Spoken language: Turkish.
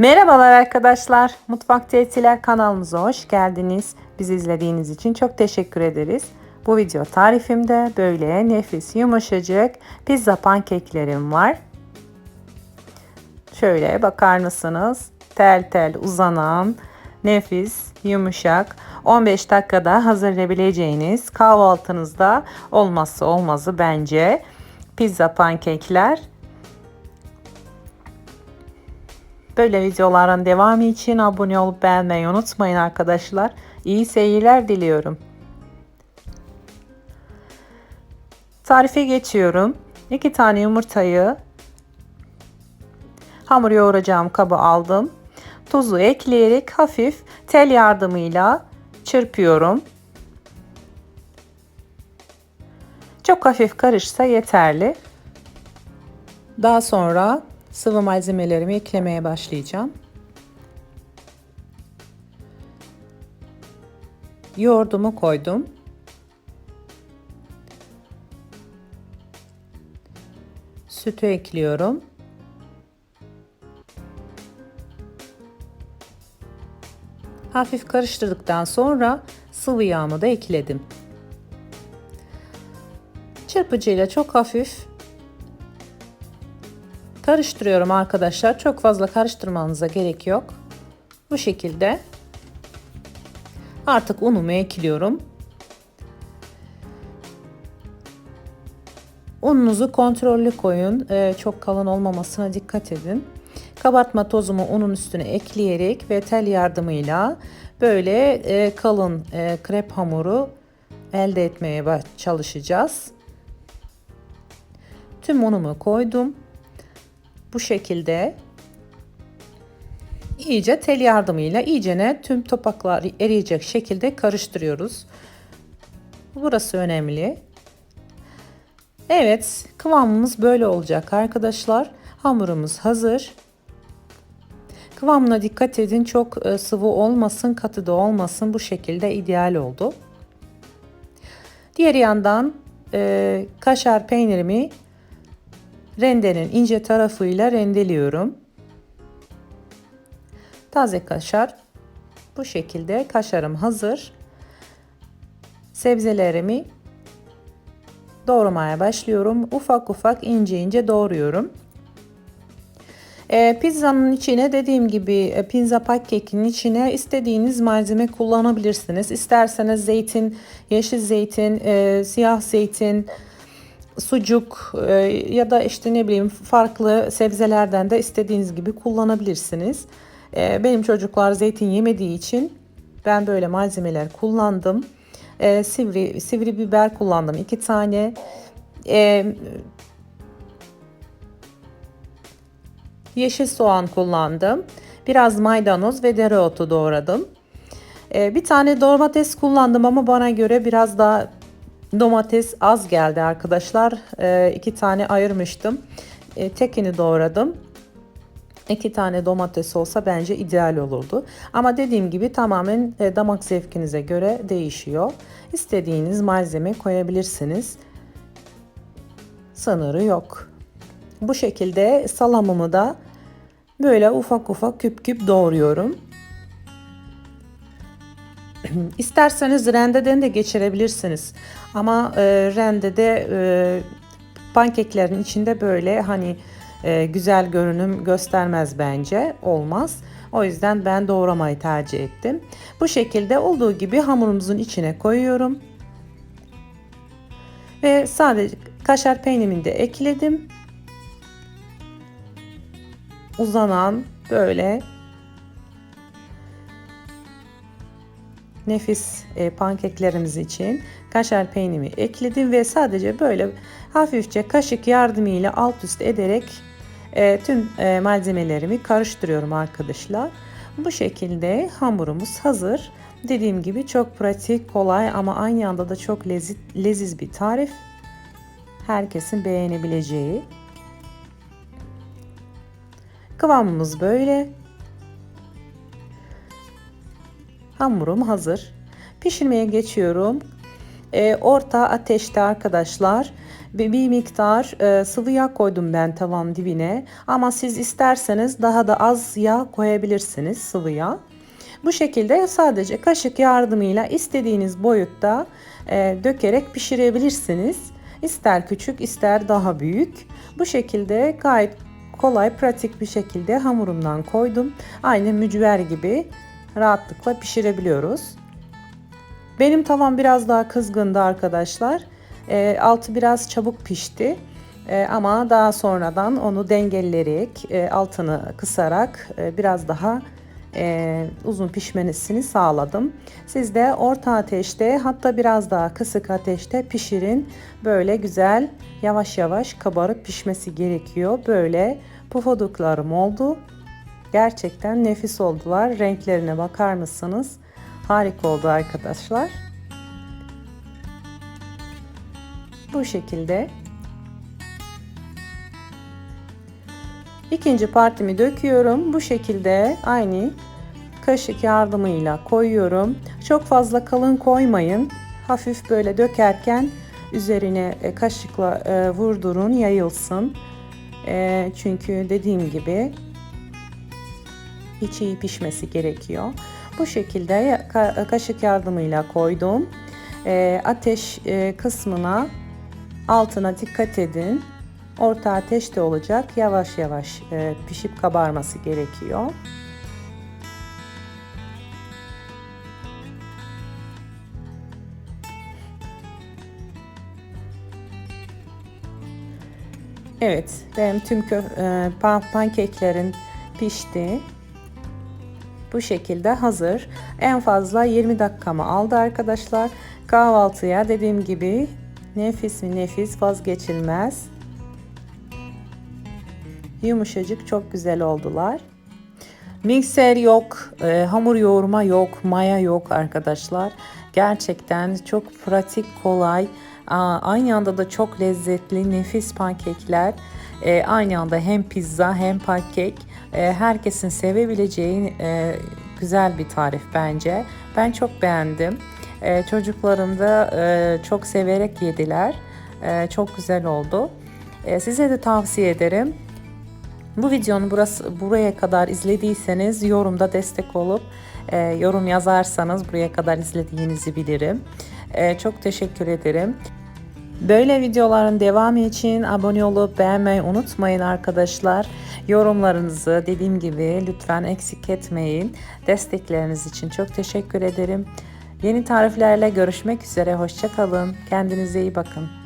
Merhabalar arkadaşlar. Mutfak Teytiler kanalımıza hoş geldiniz. Bizi izlediğiniz için çok teşekkür ederiz. Bu video tarifimde böyle nefis yumuşacık pizza pankeklerim var. Şöyle bakar mısınız? Tel tel uzanan nefis, yumuşak 15 dakikada hazırlayabileceğiniz kahvaltınızda olmazsa olmazı bence pizza pankekler. Böyle videoların devamı için abone olup beğenmeyi unutmayın arkadaşlar. İyi seyirler diliyorum. Tarife geçiyorum. 2 tane yumurtayı hamur yoğuracağım kabı aldım. Tuzu ekleyerek hafif tel yardımıyla çırpıyorum. Çok hafif karışsa yeterli. Daha sonra sıvı malzemelerimi eklemeye başlayacağım. Yoğurdumu koydum. Sütü ekliyorum. Hafif karıştırdıktan sonra sıvı yağımı da ekledim. Çırpıcıyla çok hafif karıştırıyorum arkadaşlar. Çok fazla karıştırmanıza gerek yok. Bu şekilde artık unumu ekliyorum. Ununuzu kontrollü koyun. Ee, çok kalın olmamasına dikkat edin. Kabartma tozumu unun üstüne ekleyerek ve tel yardımıyla böyle e, kalın e, krep hamuru elde etmeye çalışacağız. Tüm unumu koydum. Bu şekilde iyice tel yardımıyla iyicene tüm topaklar eriyecek şekilde karıştırıyoruz. Burası önemli. Evet, kıvamımız böyle olacak arkadaşlar. Hamurumuz hazır. Kıvamına dikkat edin. Çok sıvı olmasın, katı da olmasın. Bu şekilde ideal oldu. Diğer yandan e, kaşar peynirimi rendenin ince tarafıyla rendeliyorum. Taze kaşar. Bu şekilde kaşarım hazır. Sebzelerimi doğramaya başlıyorum. Ufak ufak ince ince doğruyorum. E, pizzanın içine dediğim gibi e, pizza pankekinin içine istediğiniz malzeme kullanabilirsiniz. İsterseniz zeytin, yeşil zeytin, e, siyah zeytin, sucuk e, ya da işte ne bileyim farklı sebzelerden de istediğiniz gibi kullanabilirsiniz. E, benim çocuklar zeytin yemediği için ben böyle malzemeler kullandım. E, sivri sivri biber kullandım iki tane. E, yeşil soğan kullandım. Biraz maydanoz ve dereotu doğradım. E, bir tane domates kullandım ama bana göre biraz daha domates az geldi arkadaşlar. E, iki tane ayırmıştım. E, tekini doğradım. İki tane domates olsa bence ideal olurdu. Ama dediğim gibi tamamen e, damak zevkinize göre değişiyor. İstediğiniz malzeme koyabilirsiniz. Sınırı yok. Bu şekilde salamımı da böyle ufak ufak küp küp doğruyorum. İsterseniz rendeden de geçirebilirsiniz. Ama e, rendede e, pankeklerin içinde böyle hani e, güzel görünüm göstermez bence. Olmaz. O yüzden ben doğramayı tercih ettim. Bu şekilde olduğu gibi hamurumuzun içine koyuyorum. Ve sadece kaşar peynirimi de ekledim. Uzanan böyle nefis e, pankeklerimiz için kaşar peynirimi ekledim ve sadece böyle hafifçe kaşık yardımıyla alt üst ederek e, tüm e, malzemelerimi karıştırıyorum arkadaşlar. Bu şekilde hamurumuz hazır. Dediğim gibi çok pratik, kolay ama aynı anda da çok leziz, leziz bir tarif. Herkesin beğenebileceği. Kıvamımız böyle. Hamurum hazır. Pişirmeye geçiyorum. E, orta ateşte arkadaşlar bir, bir miktar e, sıvı yağ koydum ben tavanın dibine. Ama siz isterseniz daha da az yağ koyabilirsiniz sıvı yağ. Bu şekilde sadece kaşık yardımıyla istediğiniz boyutta e, dökerek pişirebilirsiniz. İster küçük ister daha büyük. Bu şekilde gayet kolay pratik bir şekilde hamurumdan koydum. Aynı mücver gibi rahatlıkla pişirebiliyoruz. Benim tavam biraz daha kızgındı arkadaşlar. E, altı biraz çabuk pişti. E, ama daha sonradan onu dengeleyerek, e, altını kısarak e, biraz daha e, uzun pişmesini sağladım. Siz de orta ateşte hatta biraz daha kısık ateşte pişirin. Böyle güzel yavaş yavaş kabarıp pişmesi gerekiyor. Böyle pufuduklarım oldu. Gerçekten nefis oldular. Renklerine bakar mısınız? Harika oldu arkadaşlar. Bu şekilde. İkinci partimi döküyorum. Bu şekilde aynı kaşık yardımıyla koyuyorum. Çok fazla kalın koymayın. Hafif böyle dökerken üzerine e, kaşıkla e, vurdurun yayılsın. E, çünkü dediğim gibi içi iyi pişmesi gerekiyor. Bu şekilde kaşık yardımıyla koydum. Ateş kısmına altına dikkat edin. Orta ateşte olacak. Yavaş yavaş pişip kabarması gerekiyor. Evet, benim tüm e, pankeklerin pişti. Bu şekilde hazır. En fazla 20 dakikamı aldı arkadaşlar. Kahvaltıya dediğim gibi nefis mi nefis vazgeçilmez. Yumuşacık çok güzel oldular. Mikser yok, e, hamur yoğurma yok, maya yok arkadaşlar. Gerçekten çok pratik, kolay. Aynı anda da çok lezzetli, nefis pankekler. E, aynı anda hem pizza hem pankek. E, herkesin sevebileceği e, güzel bir tarif bence. Ben çok beğendim. E, çocuklarım da e, çok severek yediler. E, çok güzel oldu. Size de tavsiye ederim. Bu videonun burası buraya kadar izlediyseniz yorumda destek olup e, yorum yazarsanız buraya kadar izlediğinizi bilirim. Çok teşekkür ederim. Böyle videoların devamı için abone olup beğenmeyi unutmayın arkadaşlar. Yorumlarınızı dediğim gibi lütfen eksik etmeyin. Destekleriniz için çok teşekkür ederim. Yeni tariflerle görüşmek üzere. Hoşçakalın. Kendinize iyi bakın.